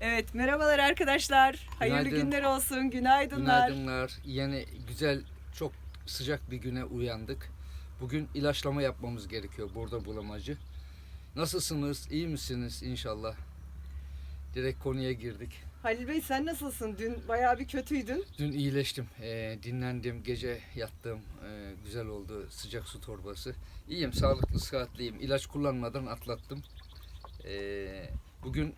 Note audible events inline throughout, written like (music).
Evet merhabalar arkadaşlar. Hayırlı Günaydın. günler olsun. Günaydınlar. Günaydınlar. Yeni güzel, çok sıcak bir güne uyandık. Bugün ilaçlama yapmamız gerekiyor burada bulamacı. Nasılsınız? İyi misiniz inşallah? Direkt konuya girdik. Halil Bey sen nasılsın? Dün bayağı bir kötüydün. Dün iyileştim, ee, dinlendim, gece yattım, ee, güzel oldu sıcak su torbası. İyiyim, sağlıklı, sıhhatliyim. İlaç kullanmadan atlattım. Ee, bugün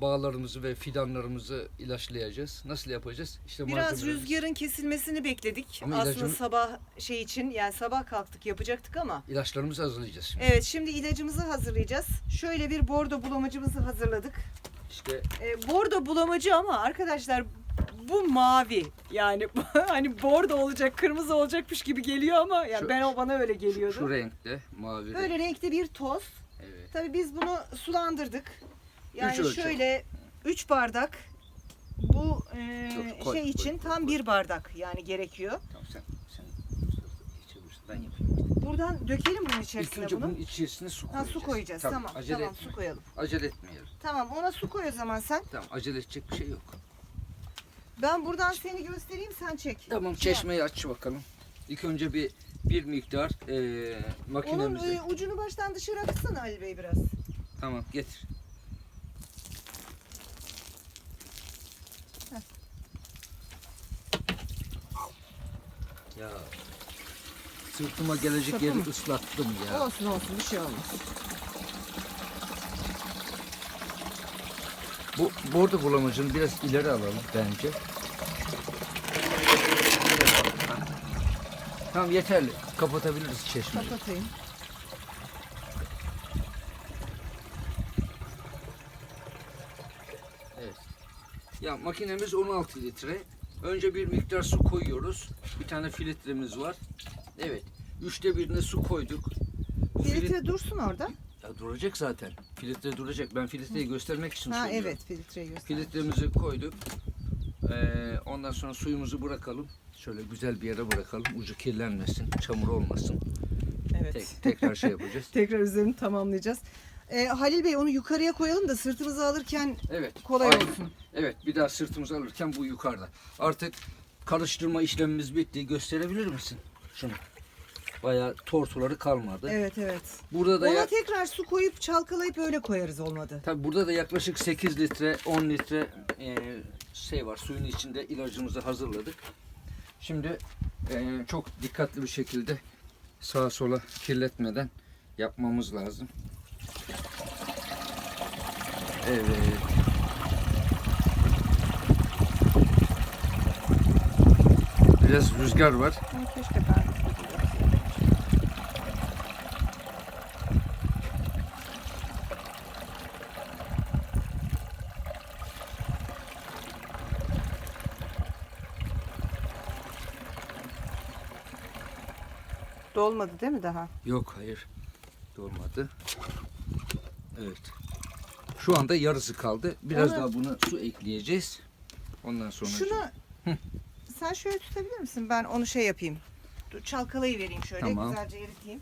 bağlarımızı ve fidanlarımızı ilaçlayacağız. Nasıl yapacağız? İşte Biraz rüzgarın kesilmesini bekledik. Ama Aslında ilacın- sabah şey için yani sabah kalktık yapacaktık ama. İlaçlarımızı hazırlayacağız şimdi. Evet şimdi ilacımızı hazırlayacağız. Şöyle bir bordo bulamacımızı hazırladık. İşte E, bordo bulamacı ama arkadaşlar bu mavi. Yani (laughs) hani bordo olacak, kırmızı olacakmış gibi geliyor ama yani Şu- ben o bana öyle geliyordu. şu renkte, mavi renk. Böyle renkli bir toz. Evet. Tabii biz bunu sulandırdık. Yani Üç şöyle 3 bardak bu e, Dur, koy, şey koy, için koy, tam koy. bir bardak yani gerekiyor. Tamam sen sen içebilirsin. Ben yapayım. Buradan dökelim bunun İlk içerisine önce bunu. bunun içerisine su Ha, koyacağız. su koyacağız. Tabii, tamam. Acele tamam etme. su koyalım. Acele etmeyelim. Tamam ona su koy o zaman sen. Tamam acele edecek bir şey yok. Ben buradan seni göstereyim sen çek. Tamam çeşmeyi aç bakalım. İlk önce bir bir miktar eee Onun makinemizi. e, ucunu baştan dışarı atsana Ali Bey biraz. Tamam getir. Ya sırtıma gelecek Sapı yeri mı? ıslattım ya. Olsun olsun bir şey olmaz. Bu bordo bulamacını biraz ileri alalım bence. Tamam yeterli. Kapatabiliriz çeşmeyi. Kapatayım. Ya makinemiz 16 litre. Önce bir miktar su koyuyoruz. Bir tane filtremiz var. Evet. Üçte birine su koyduk. Bu filit- Filtre dursun orada. Ya duracak zaten. Filtre duracak. Ben filtreyi göstermek için Ha söylüyorum. evet filtreyi göster. Filtremizi koyduk. Ee, ondan sonra suyumuzu bırakalım. Şöyle güzel bir yere bırakalım. Ucu kirlenmesin, çamur olmasın. Evet. Tek, tekrar şey yapacağız. (laughs) Tekrar üzerini tamamlayacağız. Ee, Halil Bey onu yukarıya koyalım da sırtımızı alırken Evet. kolay aynen. olsun. Evet. Bir daha sırtımızı alırken bu yukarıda. Artık karıştırma işlemimiz bitti. Gösterebilir misin? Şunu. Bayağı tortuları kalmadı. Evet evet. Burada da Ona ya, tekrar su koyup çalkalayıp öyle koyarız olmadı. tabii burada da yaklaşık 8 litre, 10 litre e, şey var. Suyun içinde ilacımızı hazırladık. Şimdi e, çok dikkatli bir şekilde sağa sola kirletmeden yapmamız lazım. Evet. Biraz rüzgar var. Keşke Dolmadı değil mi daha? Yok hayır. Dolmadı. Evet. Şu anda yarısı kaldı. Biraz Onu- daha buna su ekleyeceğiz. Ondan sonra Şunu sen şöyle tutabilir misin? Ben onu şey yapayım. Dur, çalkalayı vereyim şöyle Tamam. güzelce eriteyim.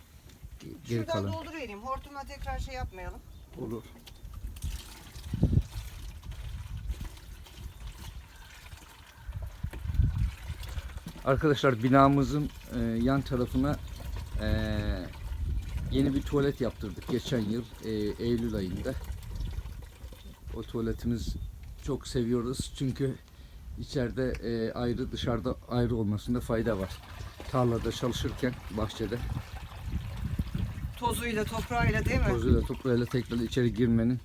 geri Şuradan kalan dolduruvereyim. Hortumla tekrar şey yapmayalım. olur. Arkadaşlar binamızın e, yan tarafına e, yeni bir tuvalet yaptırdık geçen yıl e, Eylül ayında. O tuvaletimiz çok seviyoruz çünkü içeride e, ayrı dışarıda ayrı olmasında fayda var. Tarlada çalışırken bahçede Tozuyla, toprağıyla değil mi? tozuyla toprağıyla tekrar içeri girmenin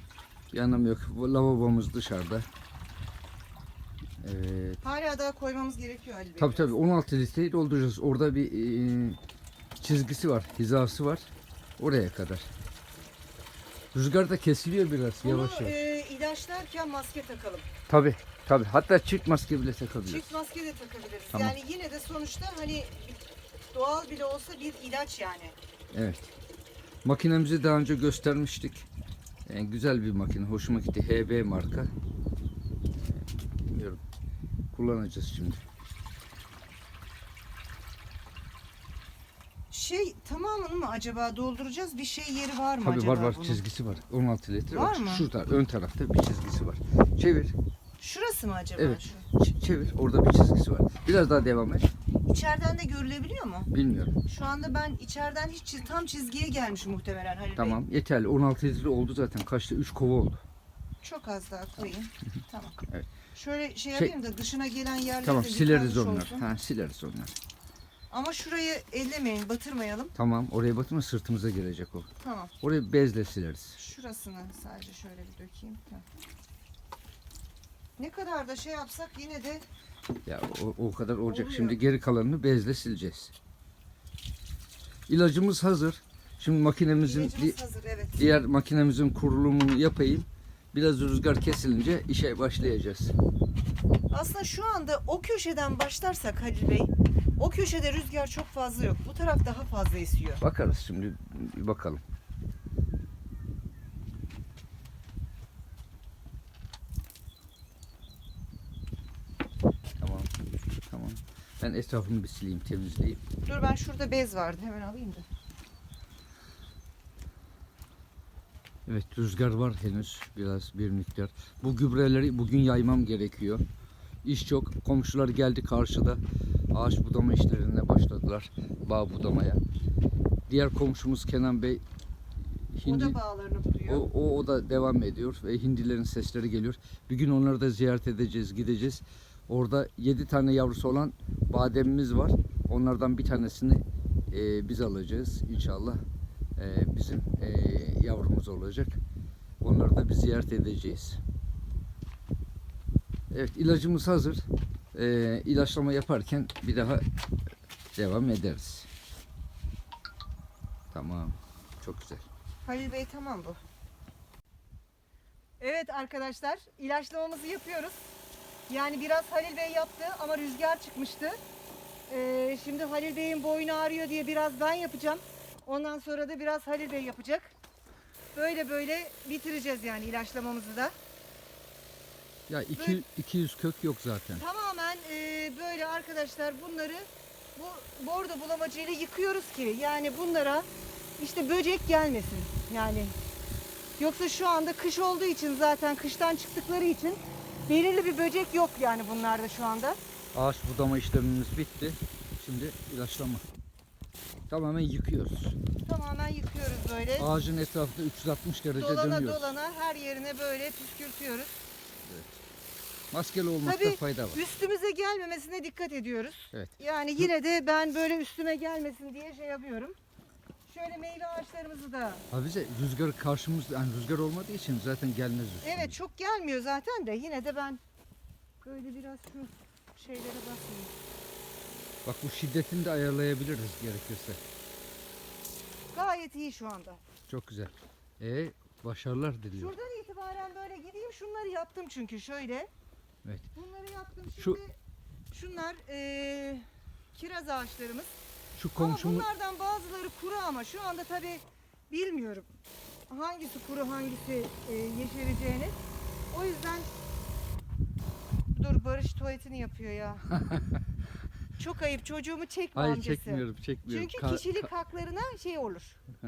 bir anlamı yok. Bu lavabomuz dışarıda. Evet. Hala daha koymamız gerekiyor Ali Bey. Tabii tabii 16 litreyi dolduracağız. Orada bir e, çizgisi var, hizası var. Oraya kadar. Rüzgar da kesiliyor biraz yavaş yavaş. e, ilaçlarken maske takalım. Tabii tabii. Hatta çift maske bile takabiliriz. Çift maske de takabiliriz. Tamam. Yani yine de sonuçta hani doğal bile olsa bir ilaç yani. Evet. Makinemizi daha önce göstermiştik. E, güzel bir makine. Hoşuma gitti. HB marka. Bilmiyorum. Kullanacağız şimdi. Şey tamamını mı acaba dolduracağız? Bir şey yeri var mı Tabii acaba var var bunun? çizgisi var. 16 litre Var bak. mı? Şurada ön tarafta bir çizgisi var. Çevir. Şurası mı acaba? Evet. Şu? Ç- çevir. Orada bir çizgisi var. Biraz daha devam et. İçeriden de görülebiliyor mu? Bilmiyorum. Şu anda ben içeriden hiç çiz- tam çizgiye gelmiş muhtemelen Halil Bey. Tamam. Yeterli. 16 litre oldu zaten. Kaçta? 3 kova oldu. Çok az daha koyayım. tamam. Evet. Şöyle şey Şey- yapayım da dışına gelen yerleri Tamam. de Sileriz yıkanmış onları. olsun. Ha, sileriz onları. Ama şurayı ellemeyin, batırmayalım. Tamam. Oraya batırma sırtımıza gelecek o. Tamam. Orayı bezle sileriz. Şurasını sadece şöyle bir dökeyim. Ne kadar da şey yapsak yine de Ya o, o kadar olacak. Oluyor. Şimdi geri kalanını bezle sileceğiz. İlacımız hazır. Şimdi makinemizin di- ilacımız hazır evet. diğer makinemizin kurulumunu yapayım. Biraz rüzgar kesilince işe başlayacağız. Aslında şu anda o köşeden başlarsak Halil Bey, o köşede rüzgar çok fazla yok. Bu taraf daha fazla esiyor. Bakarız şimdi bir bakalım. Tamam. Tamam. Ben etrafını bir sileyim, temizleyeyim. Dur ben şurada bez vardı hemen alayım da. Evet rüzgar var henüz biraz bir miktar. Bu gübreleri bugün yaymam gerekiyor. İş çok. Komşular geldi karşıda. Ağaç budama işlerine başladılar. Bağ budamaya. Diğer komşumuz Kenan Bey hindi, O da bağlarını buluyor. o, o, o da devam ediyor ve hindilerin sesleri geliyor. Bir gün onları da ziyaret edeceğiz, gideceğiz. Orada 7 tane yavrusu olan bademimiz var. Onlardan bir tanesini e, biz alacağız inşallah. E, bizim e, yavrumuz olacak. Onları da bir ziyaret edeceğiz. Evet ilacımız hazır. E, ilaçlama yaparken bir daha devam ederiz. Tamam. Çok güzel. Halil Bey tamam bu. Evet arkadaşlar ilaçlamamızı yapıyoruz. Yani biraz Halil Bey yaptı ama rüzgar çıkmıştı. Ee, şimdi Halil Bey'in boynu ağrıyor diye biraz ben yapacağım. Ondan sonra da biraz Halil Bey yapacak. Böyle böyle bitireceğiz yani ilaçlamamızı da. Ya iki, 200 kök yok zaten. Tamamen e, böyle arkadaşlar bunları bu bordo bulamacıyla yıkıyoruz ki yani bunlara işte böcek gelmesin yani. Yoksa şu anda kış olduğu için zaten kıştan çıktıkları için belirli bir böcek yok yani bunlarda şu anda. Ağaç budama işlemimiz bitti. Şimdi ilaçlama. Tamamen yıkıyoruz. Tamamen yıkıyoruz böyle. Ağacın etrafında 360 derece Dolana dönüyoruz. dolana her yerine böyle püskürtüyoruz. Maskeli olmakta Tabii fayda var. üstümüze gelmemesine dikkat ediyoruz. Evet. Yani yine de ben böyle üstüme gelmesin diye şey yapıyorum. Şöyle meyve ağaçlarımızı da. Ha bize rüzgar karşımızda, yani rüzgar olmadığı için zaten gelmez üstüne. Evet çok gelmiyor zaten de yine de ben böyle biraz şu şeylere bakmayayım. Bak bu şiddetini de ayarlayabiliriz gerekirse. Gayet iyi şu anda. Çok güzel. E başarılar diliyorum. Şuradan itibaren böyle gideyim şunları yaptım çünkü şöyle. Evet. Bunları yaptım şimdi. Şu- Şunlar eee, kiraz ağaçlarımız. Şu Ama komşumuz bunlardan bazıları kuru ama şu anda tabi bilmiyorum hangisi kuru hangisi e, yeşereceğini. O yüzden dur Barış tuvaletini yapıyor ya. (laughs) Çok ayıp çocuğumu çekme Hayır amcası. çekmiyorum, çekmiyorum. Çünkü Ka- kişilik haklarına şey olur. He,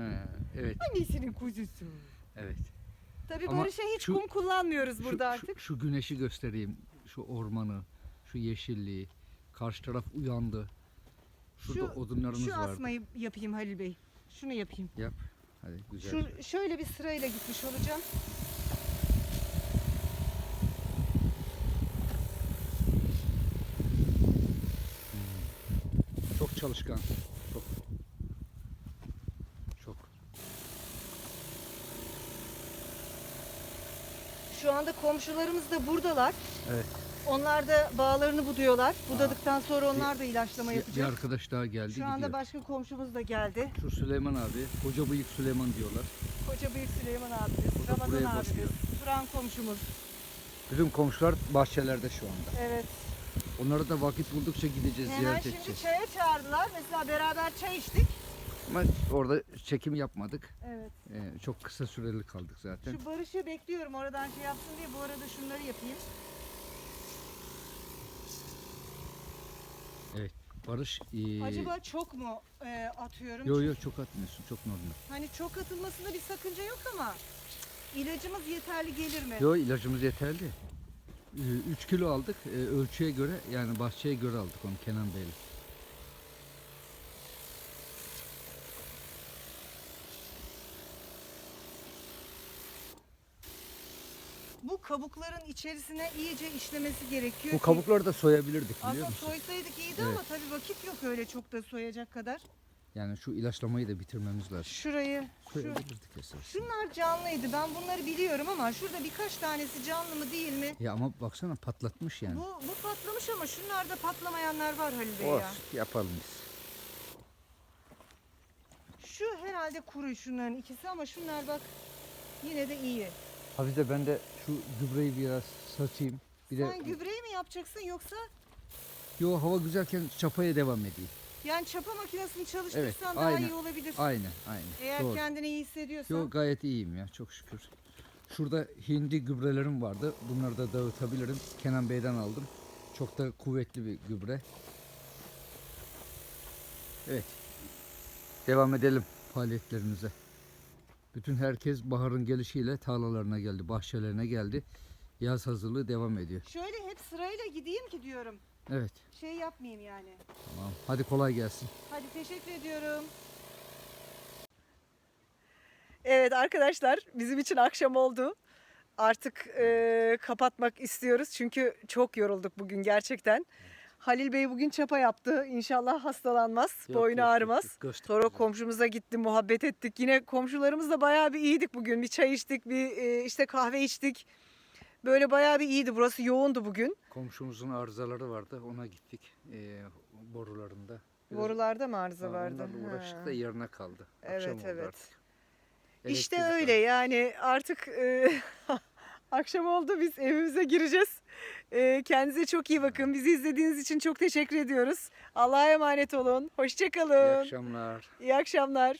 evet, Annesinin kuzusu. evet. Tabi Ama Barış'a hiç şu- kum kullanmıyoruz Şu, burada şu- artık. Şu, güneşi göstereyim. Şu ormanı, şu yeşilliği. Karşı taraf uyandı. Şurada Şu- odunlarımız Şu vardı. asmayı yapayım Halil Bey. Şunu yapayım. Hadi güzel. Şu şöyle bir sırayla gitmiş olacağım. Çok çalışkan. Çok. Çok. Şu anda komşularımız da buradalar. Evet. Onlar da bağlarını buduyorlar. Budadıktan sonra onlar da ilaçlama Bir, bir yapacak. arkadaş daha geldi Şu anda gidiyor. başka komşumuz da geldi. Şu Süleyman abi. Koca bıyık Süleyman diyorlar. Koca Büyük Süleyman abimiz, da Ramazan buraya abimiz, basıyor. Turan komşumuz. Bizim komşular bahçelerde şu anda. Evet. Onlara da vakit buldukça gideceğiz, Hemen ziyaret şimdi edeceğiz. çaya çağırdılar. Mesela beraber çay içtik. Ama orada çekim yapmadık. Evet. Ee, çok kısa süreli kaldık zaten. Şu Barış'ı bekliyorum oradan şey yapsın diye. Bu arada şunları yapayım. Barış, ee, Acaba çok mu e, atıyorum? yo yo çok atmıyorsun, çok normal. Hani çok atılmasında bir sakınca yok ama ilacımız yeterli gelir mi? Yo ilacımız yeterli. 3 kilo aldık. E, ölçüye göre yani bahçeye göre aldık onu Kenan Bey'le. Bu kabukların içerisine iyice işlemesi gerekiyor Bu ki- kabukları da soyabilirdik biliyor Aslında musun? soysaydık iyiydi ama tabii vakit yok öyle çok da soyacak kadar. Yani şu ilaçlamayı da bitirmemiz lazım. Şurayı, şu, Soyabilirdik esas. şunlar canlıydı. Ben bunları biliyorum ama şurada birkaç tanesi canlı mı değil mi? Ya ama baksana patlatmış yani. Bu, bu patlamış ama şunlarda patlamayanlar var Halil Bey ya. Olsun yapalım biz. Şu herhalde kuru şunların ikisi ama şunlar bak yine de iyi. Hafize ben de şu gübreyi biraz saçayım. Bir Sen de gübreyi mi yapacaksın yoksa yo hava güzelken çapaya devam edeyim. yani çapa makinesini çalıştırsan Evet, daha aynen. iyi olabilir. Aynen aynen. Eğer Doğru. kendini iyi hissediyorsan. Yo gayet iyiyim ya çok şükür. Şurada hindi gübrelerim vardı. Bunları da dağıtabilirim. Kenan Bey'den aldım. Çok da kuvvetli bir gübre. Evet. Devam edelim faaliyetlerimize. Bütün herkes baharın gelişiyle tarlalarına geldi, bahçelerine geldi. Yaz hazırlığı devam ediyor. Şöyle hep sırayla gideyim ki diyorum. Evet. Şey yapmayayım yani. Tamam. Hadi kolay gelsin. Hadi teşekkür ediyorum. Evet arkadaşlar bizim için akşam oldu. Artık e, kapatmak istiyoruz çünkü çok yorulduk bugün gerçekten. Halil Bey bugün çapa yaptı. İnşallah hastalanmaz, Yok, boynu yok, yok, ağrımaz. yok. Göçtük Sonra de. komşumuza gitti, muhabbet ettik. Yine komşularımızla bayağı bir iyiydik bugün. Bir çay içtik, bir e, işte kahve içtik. Böyle bayağı bir iyiydi. Burası yoğundu bugün. Komşumuzun arızaları vardı. Ona gittik. Ee, borularında. Biraz- Borularda mı arıza vardı? uğraştık da yerine kaldı. Evet, Akşam evet. artık. İşte Elektrik öyle aldı. yani artık e, (laughs) akşam oldu biz evimize gireceğiz. E, kendinize çok iyi bakın. Bizi izlediğiniz için çok teşekkür ediyoruz. Allah'a emanet olun. İyi Hoşçakalın. akşamlar. İyi akşamlar.